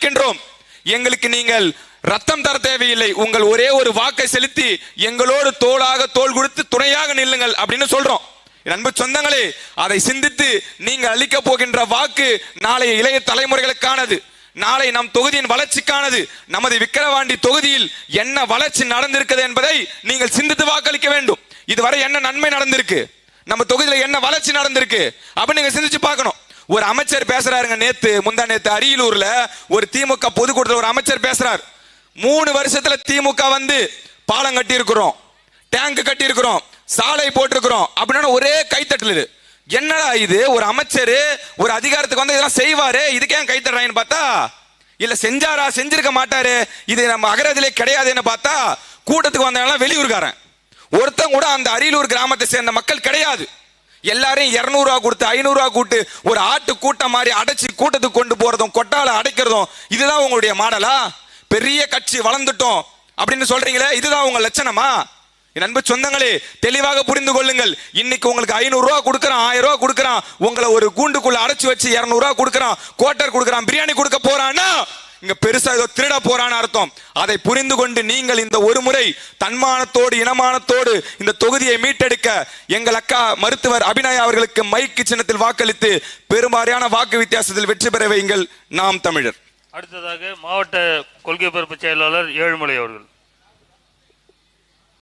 நிற்கின்றோம் எங்களுக்கு நீங்கள் ரத்தம் தர தேவையில்லை. உங்கள் ஒரே ஒரு வாக்கை செலுத்தி எங்களோடு தோளாக தோல் கொடுத்து துணையாக நில்லுங்கள் அப்படின்னு சொல்றோம். அன்பு சொந்தங்களே அதை சிந்தித்து நீங்கள் அளிக்க போகின்ற வாக்கு நாளைய இளைய தலைமுறைகளுக்கானது. நாளை நம் தொகுதியின் வளர்ச்சிக்கானது. நமது விக்கிரவாண்டி தொகுதியில் என்ன வளர்ச்சி நடந்திருக்கிறது என்பதை நீங்கள் சிந்தித்து வாக்களிக்க வேண்டும். இதுவரை என்ன நன்மை நடந்திருக்கு? நம்ம தொகுதியில என்ன வளர்ச்சி நடந்திருக்கு? அப்படின்னு நீங்க சிந்திச்சு பார்க்கணும். ஒரு அமைச்சர் பேசுறாருங்க நேத்து முந்தா நேத்து அரியலூர்ல ஒரு திமுக பொதுக்கூட்டத்தில் ஒரு அமைச்சர் பேசுறார். மூணு வருஷத்துல திமுக வந்து பாலம் கட்டி இருக்கிறோம் டேங்க் கட்டி இருக்கிறோம் சாலை போட்டிருக்கிறோம் அப்படின்னா ஒரே கைத்தட்டல் என்னடா இது? ஒரு அமைச்சர் ஒரு அதிகாரத்துக்கு வந்து இதெல்லாம் செய்வாரு? இதுக்கே ஏன் கைத்தடுறாங்கன்னு பார்த்தா இல்ல செஞ்சாரா? செஞ்சிருக்க மாட்டாரு? இது நம்ம அகரதிலே கிடையாதுன்னு பார்த்தா கூட்டத்துக்கு வந்தவங்க வெளியூர்காரன். ஒருத்தன் கூட அந்த அரியலூர் கிராமத்தை சேர்ந்த மக்கள் கிடையாது. எல்லாரையும் இரநூறுவா கொடுத்து ஐநூறுரூவா கூட்டு ஒரு ஆட்டு கூட்டம் மாதிரி அடைச்சி கூட்டத்துக்கு கொண்டு போகிறதும் கொட்டால அடைக்கிறதும் இதுதான் உங்களுடைய மாடலா? பெரிய கட்சி வளர்ந்துட்டோம் அப்படின்னு சொல்றீங்களே இதுதான் உங்க லட்சணமா? என் அன்பு சொந்தங்களே தெளிவாக புரிந்து கொள்ளுங்கள். இன்னைக்கு உங்களுக்கு ஐநூறு ரூபா கொடுக்கறான் ஆயிரம் ரூபா கொடுக்குறான் உங்களை ஒரு கூண்டுக்குள்ள அடைச்சி வச்சு இரநூறுவா கொடுக்குறான் கோட்டர் கொடுக்குறான் பிரியாணி கொடுக்க போறான்னா இங்க பெருசா ஏதோ திருட போறான்னு அர்த்தம். அதை புரிந்து கொண்டு நீங்கள் இந்த ஒரு முறை தன்மானத்தோடு இனமானத்தோடு இந்த தொகுதியை மீட்டெடுக்க எங்கள் அக்கா மருத்துவர் அபிநயா அவர்களுக்கு மைக்கு சின்னத்தில் வாக்களித்து பெரும்பாலான வாக்கு வித்தியாசத்தில் வெற்றி பெற வைங்கள் நாம் தமிழர். அடுத்ததாக மாவட்ட கொள்கை பரப்பு செயலாளர் ஏழுமலை அவர்கள்.